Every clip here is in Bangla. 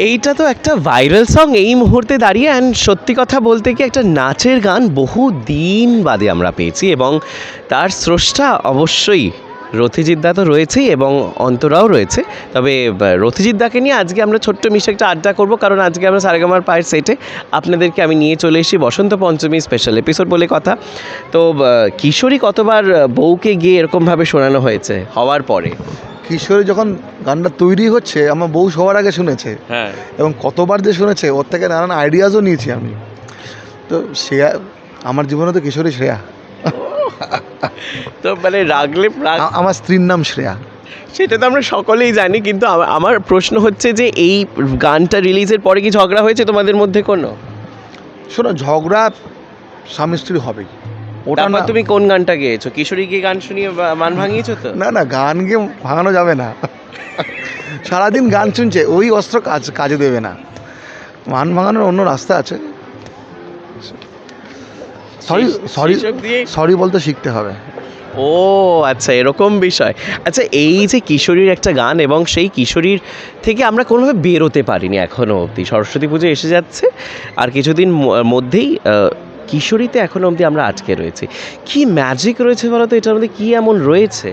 এইটা তো একটা ভাইরাল সং এই মুহূর্তে দাঁড়িয়ে অ্যান্ড সত্যি কথা বলতে কি একটা নাচের গান বহু দিন বাদে আমরা পেয়েছি এবং তার স্রষ্টা অবশ্যই রথিজিৎদা তো রয়েছেই এবং অন্তরাও রয়েছে। তবে আহ, রথিজিৎদাকে নিয়ে আজকে আমরা ছোট্ট মিশে একটা আড্ডা করব কারণ আজকে আমরা সারেগামার পায়ের সেটে আপনাদেরকে আমি নিয়ে চলে এসেছি বসন্ত পঞ্চমী স্পেশাল এপিসোড বলে কথা। তো কিশোরী কতবার বউকে গিয়ে এরকমভাবে শোনানো হয়েছে হওয়ার পরে? কিশোরী যখন গানটা তৈরি হচ্ছে আমার বউ সবার আগে শুনেছে। হ্যাঁ। এবং কতবার যে শুনেছে ওর থেকে নানান আইডিয়াসও নিয়েছি আমি। তো শ্রেয়া আমার জীবনে তো কিশোরী শ্রেয়া। তো মানে রাগলে রাগ আমার স্ত্রীর নাম শ্রেয়া। সেটা তো আমরা সকলেই জানি কিন্তু আমার প্রশ্ন হচ্ছে যে এই গানটা রিলিজের পরে কি ঝগড়া হয়েছে তোমাদের মধ্যে কোনো? শোনো ঝগড়া স্বামী স্ত্রী হবেই। ওটা না তুমি কোন গানটা গেয়েছো? কিশোরী গিয়ে গান শুনিয়ে মান ভাঙিয়েছো তো? না না গান গিয়ে ভাঙানো যাবে না। সারাদিন গান শুনছে ওই অস্ত্র কাজ কাজে দেবে না। মান ভাঙানোর অন্য রাস্তা আছে। সরি সরি সরি বলতে শিখতে হবে। ও আচ্ছা এরকম বিষয়। আচ্ছা এই যে কিশোরীর একটা গান এবং সেই কিশোরীর থেকে আমরা কোনোভাবে বেরোতে পারিনি এখনও অবধি। সরস্বতী পুজো এসে যাচ্ছে আর কিছুদিন মধ্যেই কিশোরীতে এখনও অবধি আমরা আটকে রয়েছি। কি ম্যাজিক রয়েছে বলো তো? এটার মধ্যে কি এমন রয়েছে?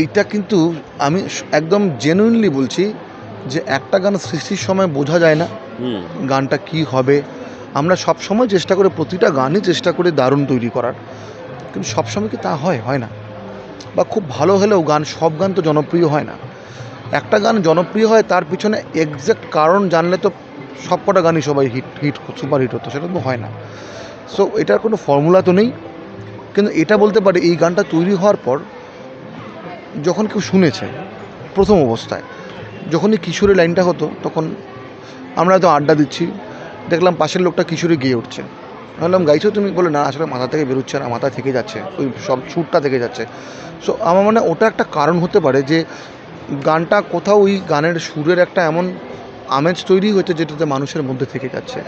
এইটা কিন্তু আমি একদম জেনুইনলি বলছি যে একটা গান সৃষ্টির সময় বোঝা যায় না গানটা কি হবে। আমরা সব সময় চেষ্টা করে, প্রতিটা গানই চেষ্টা করে দারুণ তৈরি করার। কিন্তু সবসময় কি তা হয় হয় না? বা খুব ভালো হলেও গান, সব গান তো জনপ্রিয় হয় না। একটা গান জনপ্রিয় হয়, তার পিছনে এক্স্যাক্ট কারণ জানলে তো সব কটা গানই সবাই হিট হিট সুপার হিট হতো, সেটা তো হয় না। সো এটার কোনো ফর্মুলা তো নেই। কিন্তু এটা বলতে পারি, এই গানটা তৈরি হওয়ার পর যখন কেউ শুনেছে, প্রথম অবস্থায়, যখনই কিশোরের লাইনটা হতো, তখন আমরা তো আড্ডা দিচ্ছি দেখলাম পাশের লোকটা কিশোরে গিয়ে উঠছে। ভাবলাম গাইছো তুমি? বলে, না, আসলে মাথা থেকে বেরোচ্ছে না, মাথা থেকে যাচ্ছে, ওই সব সুরটা থেকে যাচ্ছে। সো আমার মনে ওটা একটা কারণ হতে পারে যে গানটা কোথাও ওই গানের সুরের একটা এমন আমেজ তৈরি হয়েছে যেটাতে মানুষের মধ্যে থেকে যাচ্ছে।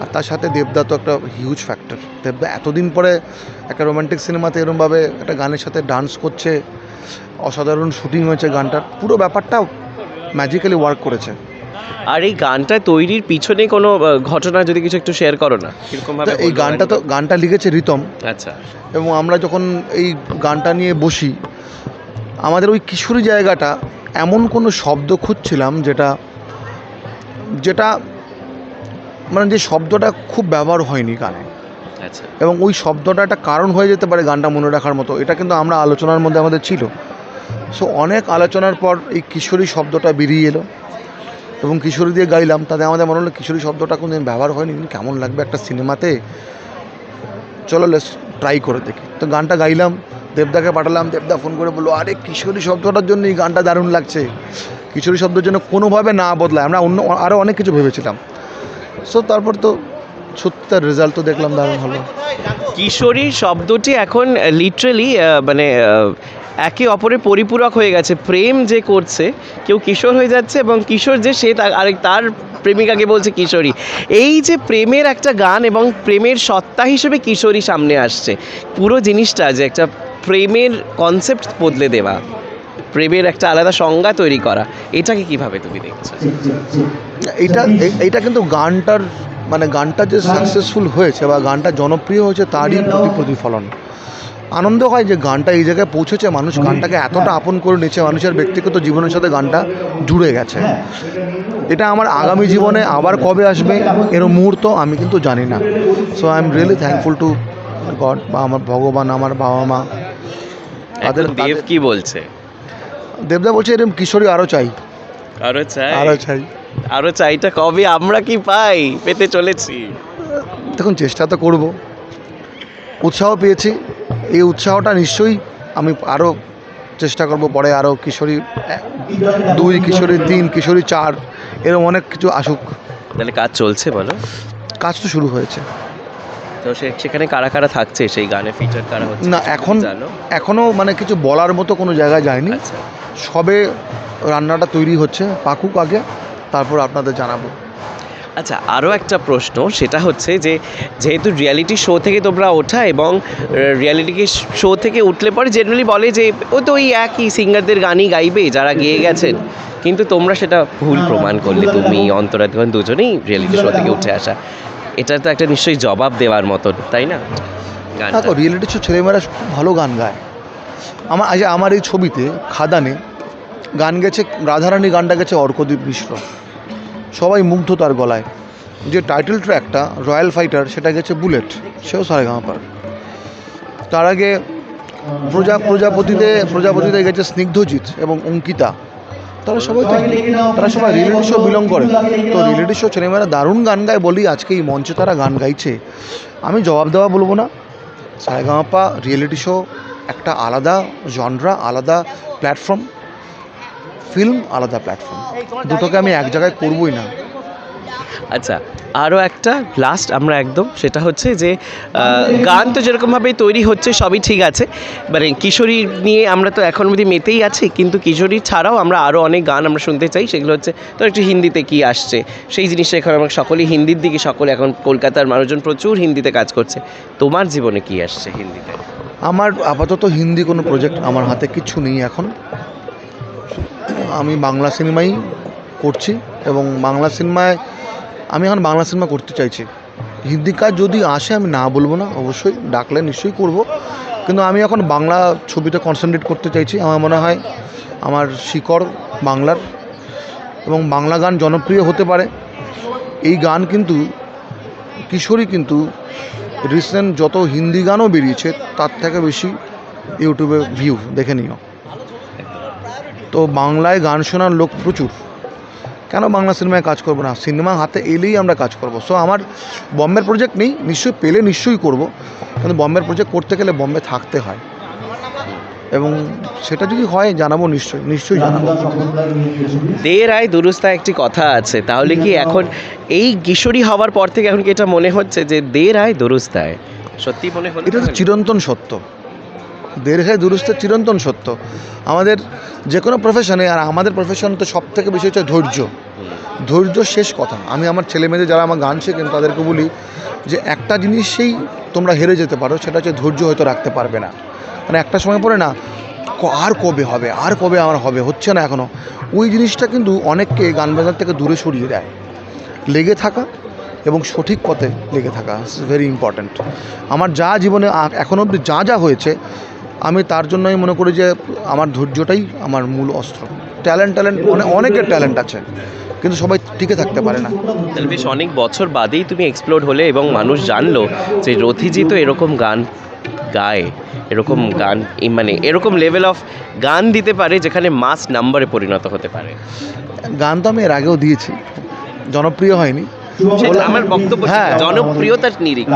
আর তার সাথে দেবদা তো একটা হিউজ ফ্যাক্টর দেবদা এতদিন পরে একটা রোমান্টিক সিনেমাতে এরমভাবে একটা গানের সাথে ডান্স করছে, অসাধারণ শুটিং হয়েছে গানটার। পুরো ব্যাপারটা ম্যাজিক্যালি ওয়ার্ক করেছে। আর এই গানটা তৈরির পিছনে কোনো ঘটনা যদি কিছু একটু শেয়ার করো না এই গানটা তো গানটা লিখেছে রিতম। আচ্ছা। এবং আমরা যখন এই গানটা নিয়ে বসি আমাদের ওই কিশোরী জায়গাটা এমন কোনো শব্দ খুঁজছিলাম যেটা যেটা মানে যে শব্দটা খুব ব্যবহার হয়নি গানে। আচ্ছা। এবং ওই শব্দটা একটা কারণ হয়ে যেতে পারে গানটা মনে রাখার মতো এটা কিন্তু আমরা আলোচনার মধ্যে আমাদের ছিল। সো অনেক আলোচনার পর এই কিশোরী শব্দটা বেরিয়ে এলো। এবং কিশোরী দিয়ে গাইলাম, তাতে আমাদের মনে হলো কিশোরী শব্দটা কোনোদিন ব্যবহার হয়নি, কিন্তু কেমন লাগবে একটা সিনেমাতে? চলো লেস ট্রাই করে দেখি। তো গানটা গাইলাম, দেবদাকে পাঠালাম, দেবদা ফোন করে বলল, আরে, কিশোরী শব্দটার জন্য এই গানটা দারুণ লাগছে। কিশোরী শব্দের জন্য কোনোভাবে না বদলায়। আমরা অন্য আরও অনেক কিছু ভেবেছিলাম। সো তারপর তো সত্যি তার রেজাল্ট তো দেখলাম দারুণ হলো। কিশোরী শব্দটি এখন লিটারেলি মানে একে অপরের পরিপূরক হয়ে গেছে। প্রেম যে করছে, কেউ কিশোর হয়ে যাচ্ছে এবং কিশোর যে সে আরেক তার প্রেমিকাকে বলছে কিশোরী। এই যে প্রেমের একটা গান এবং প্রেমের সত্তা হিসেবে কিশোরী সামনে আসছে, পুরো জিনিসটা যে একটা প্রেমের কনসেপ্ট বদলে দেওয়া, প্রেমের একটা আলাদা সংজ্ঞা তৈরি করা, এটাকে কীভাবে তুমি দেখছ? এটা এটা কিন্তু গানটার মানে গানটা যে সাকসেসফুল হয়েছে বা গানটা জনপ্রিয় হয়েছে তারই প্রতি প্রতিফলন। আনন্দ হয় যে গানটা এই জায়গায় পৌঁছেছে মানুষ গানটাকে এতটা আপন করে নিচ্ছে মানুষের ব্যক্তিগত জীবনের সাথে গানটা জুড়ে গেছে। এটা আমার আগামী জীবনে আবার কবে আসবে এর মুহূর্ত আমি কিন্তু জানি না। So I am really thankful to God বা আমার ভগবান আমার বাবা মা। তাদের দেব কি বলছে? দেবদা বলছে এরকম কিশোরী আরও চাই। আরও চাই? আরও চাই। আরও চাইটা কবে? আমরা কি পাই? পেতে চলেছি। দেখুন চেষ্টা তো করব। উৎসাহ পেয়েছি। এই উৎসাহটা নিশ্চয়ই আমি আরও চেষ্টা করব পরে আরও কিশোরী দুই কিশোরী তিন কিশোরী চার এরকম অনেক কিছু আসুক। তাহলে কাজ চলছে বলো? কাজ তো শুরু হয়েছে। তো সে- সেখানে কারা কারা থাকছে? সেই গানে ফিচার কারা হচ্ছে? না এখন এখনও মানে কিছু বলার মতো কোনো জায়গায় যায়নি। আচ্ছা। সবে রান্নাটা তৈরি হচ্ছে পাকুক আগে তারপর আপনাদের জানাব। আচ্ছা আরও একটা প্রশ্ন সেটা হচ্ছে যে যেহেতু রিয়ালিটি শো থেকে তোমরা ওঠা এবং রিয়ালিটি শো থেকে উঠলে পরে জেনারেলি বলে যে ও তো ওই একই সিঙ্গারদের গানই গাইবে যারা গেয়ে গেছেন। কিন্তু তোমরা সেটা ভুল প্রমাণ করলে তুমি অন্তরা দেওয়ান দুজনেই রিয়ালিটি শো থেকে উঠে আসা। এটা তো একটা নিশ্চয়ই জবাব দেওয়ার মতন তাই না? দেখো রিয়েলিটি শো ছেলেমেয়েরা খুব ভালো গান গায়। আমার আজ আমার এই ছবিতে খাদানে গান গেছে রাধারানী গানটা গেছে অর্কদীপ মিশ্র। সবাই মুগ্ধ তার গলায়। যে টাইটেল ট্র্যাকটা রয়্যাল ফাইটার সেটা গেছে বুলেট সেও সারেগামাপার তার আগে প্রজা প্রজাপতিতে প্রজাপতিতে গেছে স্নিগ্ধজিৎ এবং অঙ্কিতা। তারা সবাই তো তারা সবাই রিয়েলিটি শো বিলং করে। তো রিয়েলিটি শো ছেলেমেয়েরা দারুণ গান গায় বলি, আজকে এই মঞ্চে তারা গান গাইছে। আমি জবাব দেওয়া বলব না। সারেগামাপা রিয়েলিটি শো একটা আলাদা জনরা আলাদা প্ল্যাটফর্ম ফিল্ম আলাদা প্ল্যাটফর্ম দুটোকে আমি এক জায়গায় করবই না। আচ্ছা আরও একটা লাস্ট আমরা একদম সেটা হচ্ছে যে গান তো যেরকমভাবে তৈরি হচ্ছে সবই ঠিক আছে। মানে কিশোরী নিয়ে আমরা তো এখন অবধি মেতেই আছি কিন্তু কিশোরী ছাড়াও আমরা আরও অনেক গান আমরা শুনতে চাই সেগুলো হচ্ছে তো একটু হিন্দিতে কি আসছে। সেই জিনিসটা এখন আমরা সকলেই হিন্দির দিকে সকলে এখন কলকাতার মানুষজন প্রচুর হিন্দিতে কাজ করছে। তোমার জীবনে কি আসছে হিন্দিতে? আমার আপাতত হিন্দি কোনো প্রজেক্ট আমার হাতে কিচ্ছু নেই এখন। আমি বাংলা সিনেমাই করছি এবং বাংলা সিনেমায় আমি এখন বাংলা সিনেমা করতে চাইছি। হিন্দি কাজ যদি আসে, আমি না বলব না, অবশ্যই ডাকলে নিশ্চয়ই করব। কিন্তু আমি এখন বাংলা ছবিতে কনসেন্ট্রেট করতে চাইছি। আমার মনে হয় আমার শিকড় বাংলার এবং বাংলা গান জনপ্রিয় হতে পারে। এই গান কিন্তু, কিশোরী কিন্তু রিসেন্ট যত হিন্দি গানও বেরিয়েছে, তার থেকে বেশি ইউটিউবে ভিউ দেখে নিও। তো বাংলায় গান শোনার লোক প্রচুর। কেন বাংলা সিনেমায় কাজ করব না? সিনেমা হাতে এলেই আমরা কাজ করব। সো আমার বম্বের প্রজেক্ট নেই নিশ্চয়ই পেলে নিশ্চয়ই করব। কিন্তু বম্বের প্রজেক্ট করতে গেলে বম্বে থাকতে হয়। এবং সেটা যদি হয় জানাব নিশ্চয়ই নিশ্চয়ই জানাব। দের আয় দুরুস্তায় একটি কথা আছে। তাহলে কি এখন এই কিশোরী হওয়ার পর থেকে এখন কি এটা মনে হচ্ছে যে দের আয় দুরুস্তায়? সত্যি মনে হলো এটা চিরন্তন সত্য। দেড়ঘায় দুরুস্তের চিরন্তন সত্য। আমাদের যে কোনো প্রফেশনে আর আমাদের প্রফেশন তো সব থেকে বেশি হচ্ছে ধৈর্য। ধৈর্য শেষ কথা। আমি আমার ছেলে মেয়েদের যারা আমার গান শেখেন, তাদেরকে বলি যে একটা জিনিসেই তোমরা হেরে যেতে পারো, সেটা হচ্ছে ধৈর্য হয়তো রাখতে পারবে না। মানে একটা সময় পরে না আর কবে হবে, আর কবে আমার হবে, হচ্ছে না এখনও ওই জিনিসটা কিন্তু অনেককে গান বাজার থেকে দূরে সরিয়ে দেয়। লেগে থাকা এবং সঠিক পথে লেগে থাকা ইটস ভেরি ইম্পর্ট্যান্ট আমার যা জীবনে এখনও অবধি যা যা হয়েছে আমি তার জন্যই মনে করি যে আমার ধৈর্যটাই আমার মূল অস্ত্র। ট্যালেন্ট ট্যালেন্ট অনেক অনেকের ট্যালেন্ট আছে কিন্তু সবাই টিকে থাকতে পারে না। তাহলে বেশ অনেক বছর বাদেই তুমি এক্সপ্লোর হলে এবং মানুষ জানলো যে রথিজি তো এরকম গান গায় এরকম গান মানে এরকম লেভেল অফ গান দিতে পারে যেখানে মাস নাম্বারে পরিণত হতে পারে। গান তো আমি এর আগেও দিয়েছি জনপ্রিয় হয়নি। আমার বক্তব্য হ্যাঁ। জনপ্রিয়তার নিরিখে।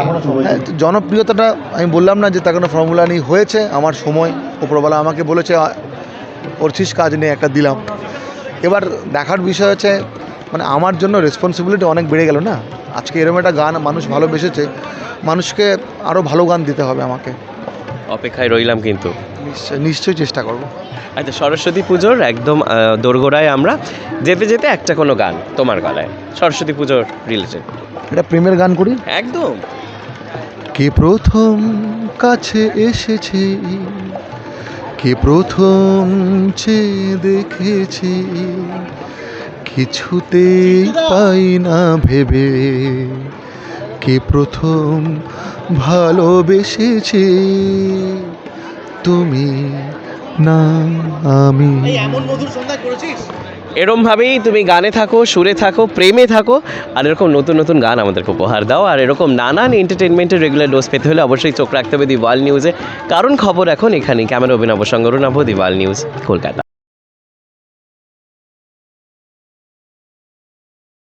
হ্যাঁ, জনপ্রিয়তাটা আমি বললাম না যে তার কোনো ফর্মুলা নেই হয়েছে আমার সময় ওপরবেলা আমাকে বলেছে করছিস কাজ নেই একটা দিলাম। এবার দেখার বিষয় হচ্ছে মানে আমার জন্য রেসপন্সিবিলিটি অনেক বেড়ে গেল না? আজকে এরকম একটা গান মানুষ ভালোবেসেছে মানুষকে আরও ভালো গান দিতে হবে আমাকে। অপেক্ষায় রইলাম কিন্তু। নিশ্চয় নিশ্চয়ই চেষ্টা করব। আচ্ছা সরস্বতী পুজোর একদম দোরগোড়ায় আমরা যেতে যেতে একটা কোনো গান তোমার গলায়। সরস্বতী পুজোর রিলেটেড। এটা প্রেমের গান করি? একদম। কে প্রথম কাছে এসেছে? কে প্রথম চেয়ে দেখেছি? কিছুতেই পাই না ভেবে। কে প্রথম ভালোবেসেছে? তুমি না আমি। এরমভাবেই তুমি গানে থাকো সুরে থাকো প্রেমে থাকো আর এরকম নতুন নতুন গান আমাদেরকে উপহার দাও আর এরকম নানান এন্টারটেনমেন্টের রেগুলার ডোজ পেতে হলে অবশ্যই চোখ রাখতে হবে দি ওয়ার্ল্ড নিউজে। কারণ খবর এখন এখানে ক্যামেরা অভিনব সংগরণ আবহ দি ওয়ার্ল্ড নিউজ কলকাতা।